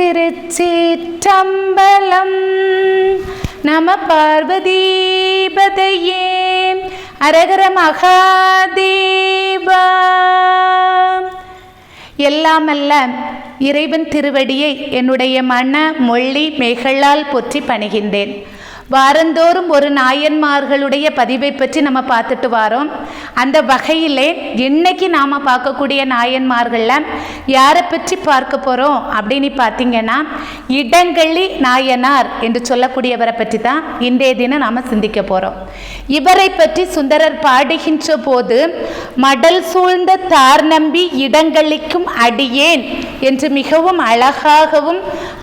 திருச்சிற்றம்பலம். நம பார்வதீபதையே. அரகர மகாதேவா. எல்லாமல்ல இறைவன் திருவடியை என்னுடைய மன மொழி மேகளால் போற்றி பணிகின்றேன். வாரந்தோறும் ஒரு நாயன்மார்களுடைய பதிவை பற்றி நம்ம பார்த்துட்டு வரோம். அந்த வகையிலே இன்னைக்கு நாம் பார்க்கக்கூடிய நாயன்மார்களில் யாரை பற்றி பார்க்க போகிறோம் அப்படின்னு பார்த்தீங்கன்னா இடங்களி நாயனார் என்று சொல்லக்கூடியவரை பற்றி தான் இன்றைய தினம் நாம் சிந்திக்க போகிறோம் இவரை பற்றி சுந்தரர் பாடுகின்ற போது மடல் சூழ்ந்த தார் நம்பி இடங்களிக்கும் அடியேன் என்று மிகவும் அழகாகவும்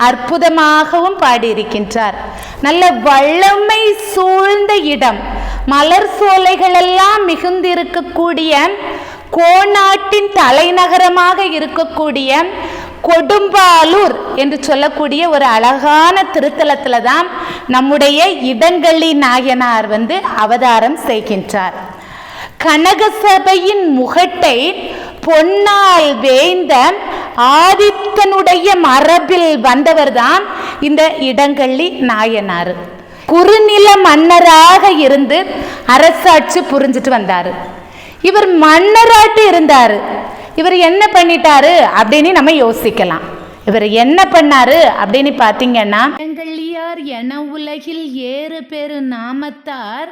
அற்புதமாகவும் பாடியிருக்கின்றார். நல்ல வல்லமை சூழ்ந்த இடம். மலர் சோலைகளெல்லாம் மிகுந்திருக்கக்கூடிய கோநாட்டின் தலைநகரமாக இருக்கக்கூடிய கொடும்பாலூர் என்று சொல்லக்கூடிய ஒரு அழகான திருத்தலத்தில் தான் நம்முடைய இடங்களி நாயனார் வந்து அவதாரம் செய்கின்றார். கனகசபையின் முகட்டை பொன்னால் வேய்ந்த ஆதித்தனுடைய மரபில் வந்தவர்தான் இந்த இடங்கள்ளி நாயனார். குறுநில மன்னராக இருந்து அரசாட்சி புரிஞ்சிட்டு வந்தார். இவர் மன்னராட்டு இருந்தார். இவர் என்ன பண்ணிட்டாரு அப்படின்னு நம்ம யோசிக்கலாம். இவர் என்ன பண்ணாரு அப்படின்னு பார்த்தீங்கன்னா இடங்கள்ளியார் என உலகில் ஏறு பெரு நாமத்தார்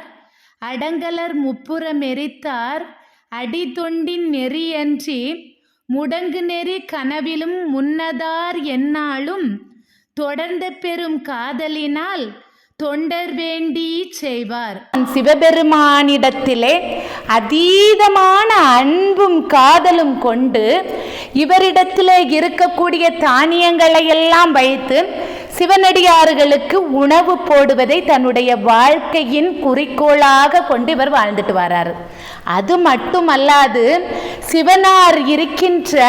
அடங்கலர் முப்புறம் எரித்தார் அடி தொண்டின் நெறியன்றி முடங்கு நெறி கனவிலும் முன்னதார் என்னாலும் தொடர்ந்த பெரும் காதலினால் தொண்டர் வேண்டி செய்வார். சிவபெருமானிடத்திலே அதீதமான அன்பும் காதலும் கொண்டு இவரிடத்திலே இருக்கக்கூடிய தானியங்களை எல்லாம் வைத்து சிவனடியார்களுக்கு உணவு போடுவதை தன்னுடைய வாழ்க்கையின் குறிக்கோளாக கொண்டு இவர் வாழ்ந்துட்டு வராரு. அது மட்டுமல்லாது சிவனார் இருக்கின்ற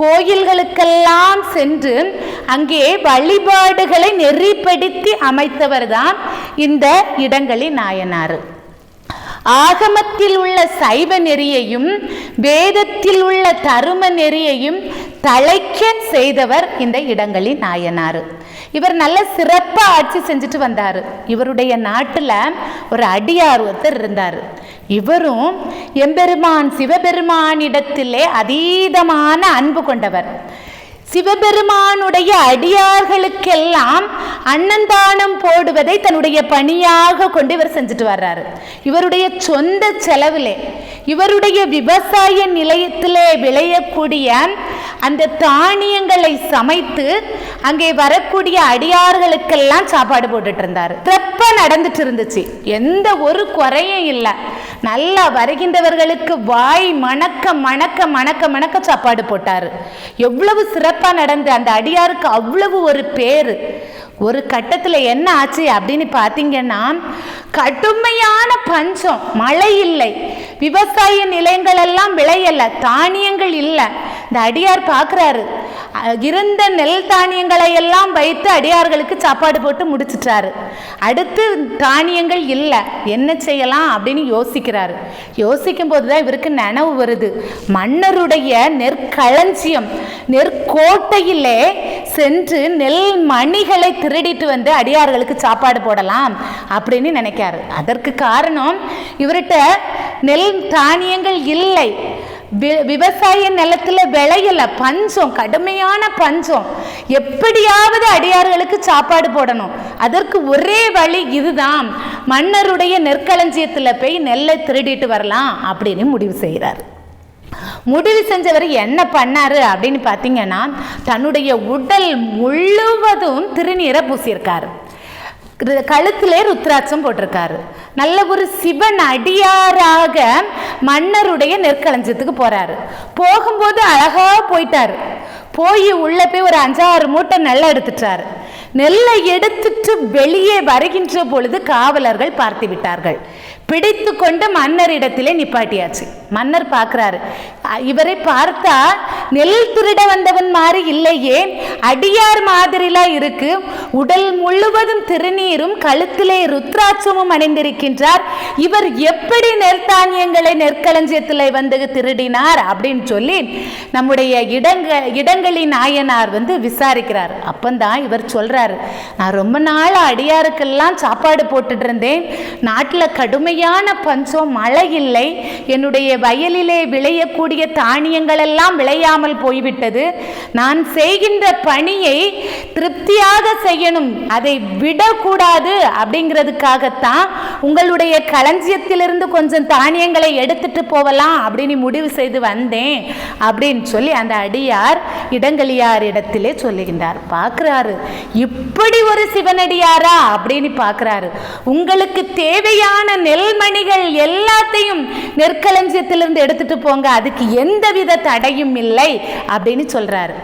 கோயில்களுக்கெல்லாம் சென்று அங்கே வழிபாடுகளை நெறிப்படுத்தி அமைத்தவர்தான் இந்த இடங்களின் நாயனார். ஆகமத்தில் உள்ள சைவ நெறியையும் வேதத்தில் உள்ள தரும நெறியையும் தழைக்க செய்தவர் இந்த இடங்களின் நாயனார். இவர் நல்ல சிறப்பாக ஆட்சி செஞ்சுட்டு வந்தார். இவருடைய நாட்டில் ஒரு அடியார் ஒருத்தர் இருந்தார். இவரும் எம்பெருமான் சிவபெருமானிடத்திலே அதீதமான அன்பு கொண்டவர். சிவபெருமானுடைய அடியார்களுக்கெல்லாம் அன்னந்தானம் போடுவதை தன்னுடைய பணியாக கொண்டு இவர் செஞ்சுட்டு வர்றாரு. இவருடைய சொந்த செலவிலே இவருடைய விவசாய நிலையத்திலே விளையக்கூடிய அந்த தானியங்களை சமைத்து அங்கே வரக்கூடிய அடியார்களுக்கெல்லாம் சாப்பாடு போட்டுட்டு இருந்தார். சிறப்பா நடந்துட்டு இருந்துச்சு. எந்த ஒரு குறையும் இல்லை. நல்லா வருகின்றவர்களுக்கு வாய் மணக்க மணக்க மணக்க மணக்க சாப்பாடு போட்டார். எவ்வளவு சிறப்பாக நடந்து அந்த அடியாருக்கு அவ்வளவு ஒரு பேர். ஒரு கட்டத்தில் என்ன ஆச்சு அப்படின்னு பார்த்தீங்கன்னா கடுமையான பஞ்சம் மழை இல்லை. விவசாய நிலங்கள் எல்லாம் விளையல தானியங்கள் இல்லை. இந்த அடியார் பார்க்குறாரு. இருந்த நெல் தானியங்களை எல்லாம் வைத்து அடியார்களுக்கு சாப்பாடு போட்டு முடிச்சிட்டாரு. அடுத்து தானியங்கள் இல்லை என்ன செய்யலாம் அப்படின்னு யோசிக்கிறாரு. யோசிக்கும் போது தான் இவருக்கு நனவு வருது. மன்னருடைய நெற்களஞ்சியம் நெற்கோட்டையிலே சென்று நெல் மணிகளை திருடிட்டு வந்து அடியார்களுக்கு சாப்பாடு போடலாம் அப்படின்னு நினைக்காரு அதற்கு காரணம் இவர்கிட்ட நெல் தானியங்கள் இல்லை. விவசாய நிலத்துல விளையல பஞ்சம் கடுமையான பஞ்சம். எப்படியாவது அடியார்களுக்கு சாப்பாடு போடணும். அதற்கு ஒரே வழி இதுதான். மன்னருடைய நெற்களஞ்சியத்தில் போய் நெல்லை திருடிட்டு வரலாம் அப்படின்னு முடிவு செய்கிறார் முடிவு செஞ்சவர் என்ன பண்ணாரு அப்படின்னு பார்த்தீங்கன்னா தன்னுடைய உடல் முழுவதும் திருநீரை பூசியிருக்காரு. கழுத்திலே ருத்ராட்சம் போட்டிருக்காரு. நல்ல ஒரு சிவன் அடியாராக மன்னருடைய நெற்களஞ்சத்துக்கு போறாரு. போகும்போது அழகா போயிட்டாரு. போய் உள்ள போய் ஒரு அஞ்சாறு மூட்டை நெல்லை எடுத்துட்டாரு. நெல்லை எடுத்துட்டு வெளியே வருகின்ற பொழுது காவலர்கள் பார்த்து விட்டார்கள். பிடித்து கொண்டு மன்னரிடத்திலே நிப்பாட்டியாச்சு. மன்னர் பார்க்குறாரு இவரை பார்த்தா நெல் திருட வந்தவன் மாதிரி இல்லையே. அடியார் மாதிரிலாம் இருக்கு. உடல் முழுவதும் திருநீரும் கழுத்திலே ருத்ராட்சமும் அணிந்திருக்கின்றார். இவர் எப்படி நெற்தானியங்களை நெற்களஞ்சியத்தில் வந்து திருடினார் அப்படின்னு சொல்லி நம்முடைய இடங்க இடங்களி நாயனார் வந்து விசாரிக்கிறார். அப்பந்தான் இவர் சொல்றாரு நான் ரொம்ப நாள் அடியாருக்கெல்லாம் சாப்பாடு போட்டுட்டு இருந்தேன் நாட்டில் கடுமையான பஞ்சம் மழை இல்லை. என்னுடைய வயலிலே விளையக்கூடிய தானியங்கள் எல்லாம் விளையாமல் போய்விட்டது. நான் செய்கின்ற பணியை திருப்தியாக செய்யணும் அதை விடக்கூடாது அப்படிங்கிறதுக்காகத்தான் உங்களுடைய களஞ்சியத்திலிருந்து கொஞ்சம் தானியங்களை எடுத்துட்டு போகலாம் அப்படின்னு முடிவு செய்து வந்தேன் அப்படின்னு சொல்லி அந்த அடியார் இடங்களியார் இடத்திலே சொல்லுகின்றார். பார்க்குறாரு இப்படி ஒரு சிவனடியாரா அப்படின்னு பார்க்குறாரு. உங்களுக்கு தேவையான நெல்மணிகள் எல்லாத்தையும் நெற்களஞ்சியத்திலிருந்து எடுத்துட்டு போங்க அதுக்கு எந்தவித தடையும் இல்லை அப்படின்னு சொல்கிறாரு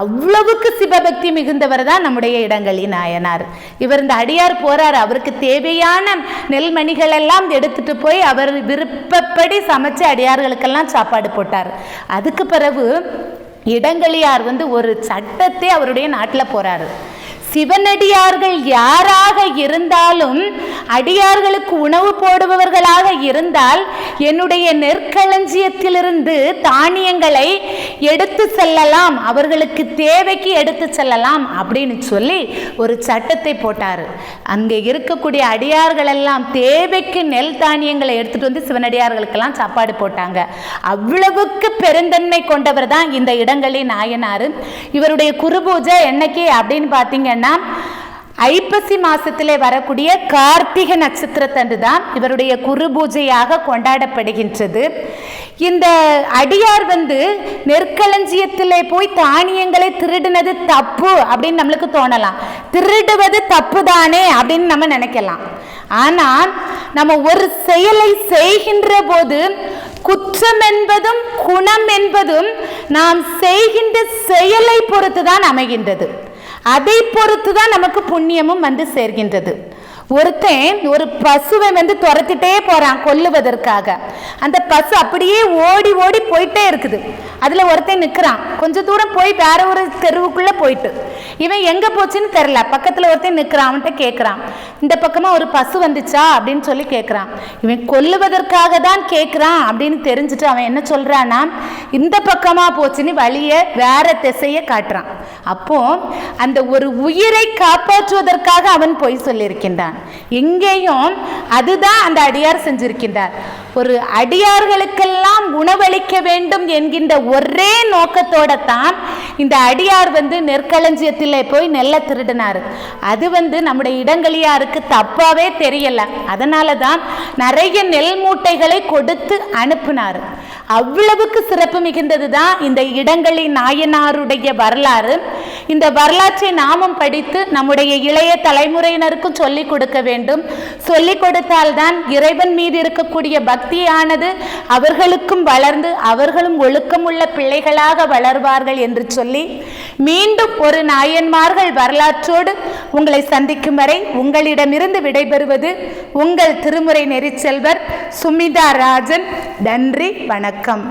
அவ்வளவுக்கு சிவபக்தி மிகுந்தவர் தான் நம்முடைய இடங்களி நாயனார். இவர் இந்த அடியார் போறார் அவருக்கு தேவையான நெல்மணிகள் எல்லாம் எடுத்துட்டு போய் அவர் விருப்பப்படி சமைச்சு அடியார்களுக்கெல்லாம் சாப்பாடு போட்டார். அதுக்கு பிறகு இடங்களியார் வந்து ஒரு சட்டத்தை அவருடைய நாட்டில் போறாரு. சிவனடியார்கள் யாராக இருந்தாலும் அடியார்களுக்கு உணவு போடுபவர்களாக இருந்தால் என்னுடைய நெற்களஞ்சியத்திலிருந்து தானியங்களை எடுத்து செல்லலாம் அவர்களுக்கு தேவைக்கு எடுத்து செல்லலாம் அப்படின்னு சொல்லி ஒரு சட்டத்தை போட்டார். அங்கே இருக்கக்கூடிய அடியார்கள் எல்லாம் தேவைக்கு நெல் தானியங்களை எடுத்துட்டு வந்து சிவனடியார்களுக்கெல்லாம் சாப்பாடு போட்டாங்க. அவ்வளவுக்கு பெருந்தன்மை கொண்டவர் தான் இந்த இடங்களின் நாயனார். இவருடைய குருபூஜை என்னைக்கு அப்படின்னு பார்த்தீங்கன்னா ஐப்பசி மாசத்திலே வரக்கூடிய கார்த்திகை நட்சத்திரத்தன்று தான் இவருடைய குரு பூஜையாக கொண்டாடப்படுகின்றது. இந்த அடியார் வந்து நெற்களஞ்சியத்திலே போய் தானியங்களை திருடினது தப்பு அப்படின்னு நம்மளுக்கு தோணலாம். திருடுவது தப்பு தானே அப்படின்னு நம்ம நினைக்கலாம். ஆனால் நம்ம ஒரு செயலை செய்கின்ற போது குற்றம் என்பதும் குணம் என்பதும் நாம் செய்கின்ற செயலை பொறுத்து தான் அமைகின்றது. அதை பொறுத்து தான் நமக்கு புண்ணியமும் வந்து சேர்கின்றது. ஒருத்தன் ஒரு பசுவை வந்து துரத்திட்டே போறான் கொல்லுவதற்காக. அந்த பசு அப்படியே ஓடி ஓடி போயிட்டே இருக்குது. அதுல ஒருத்தன் நிற்கிறான் கொஞ்ச தூரம் போய் வேற ஒரு தெருவுக்குள்ள போயிட்டு. இவன் எங்க போச்சுன்னு தெரில பக்கத்துல ஒருத்தன் நிற்கிறான் அவன்கிட்ட கேட்குறான் இந்த பக்கமா ஒரு பசு வந்துச்சா அப்படின்னு சொல்லி கேட்குறான் இவன் கொல்லுவதற்காக தான் கேட்குறான் அப்படின்னு தெரிஞ்சுட்டு அவன் என்ன சொல்கிறான்னா இந்த பக்கமா போச்சுன்னு வழியை வேற திசையை காட்டுறான். அப்போ அந்த ஒரு உயிரை காப்பாற்றுவதற்காக அவன் பொய் சொல்லியிருக்கின்றான். இங்கேயும் அதுதான் அந்த அடியார் செஞ்சிருக்கின்றார். ஒரு அடியார்களுக்கெல்லாம் உணவளிக்க வேண்டும் என்கின்ற ஒரே நோக்கத்தோட தான் இந்த அடியார் வந்து நெற்களஞ்சியத்தில் போய் நெல்லை திருடினார். அது வந்து நம்முடைய இடங்களியாருக்கு தப்பாவே தெரியல. அதனால தான் நிறைய நெல் மூட்டைகளை கொடுத்து அனுப்பினார். அவ்வளவுக்கு சிறப்பு மிகுந்தது தான் இந்த இடங்களி நாயனாருடைய வரலாறு. இந்த வரலாற்றை நாமும் படித்து நம்முடைய இளைய தலைமுறையினருக்கும் சொல்லிக் கொடுக்க வேண்டும். சொல்லிக் கொடுத்தால்தான் இறைவன் மீது இருக்கக்கூடிய பக்தியானது அவர்களுக்கும் வளர்ந்து அவர்களும் ஒழுக்கமுள்ள பிள்ளைகளாக வளர்வார்கள் என்று சொல்லி மீண்டும் ஒரு நாயன்மார்கள் வரலாற்றோடு உங்களை சந்திக்கும் வரை உங்களிடமிருந்து விடைபெறுவது உங்கள் திருமுறை நெறிச்செல்வர் சுமிதா ராஜன். நன்றி வணக்கம்.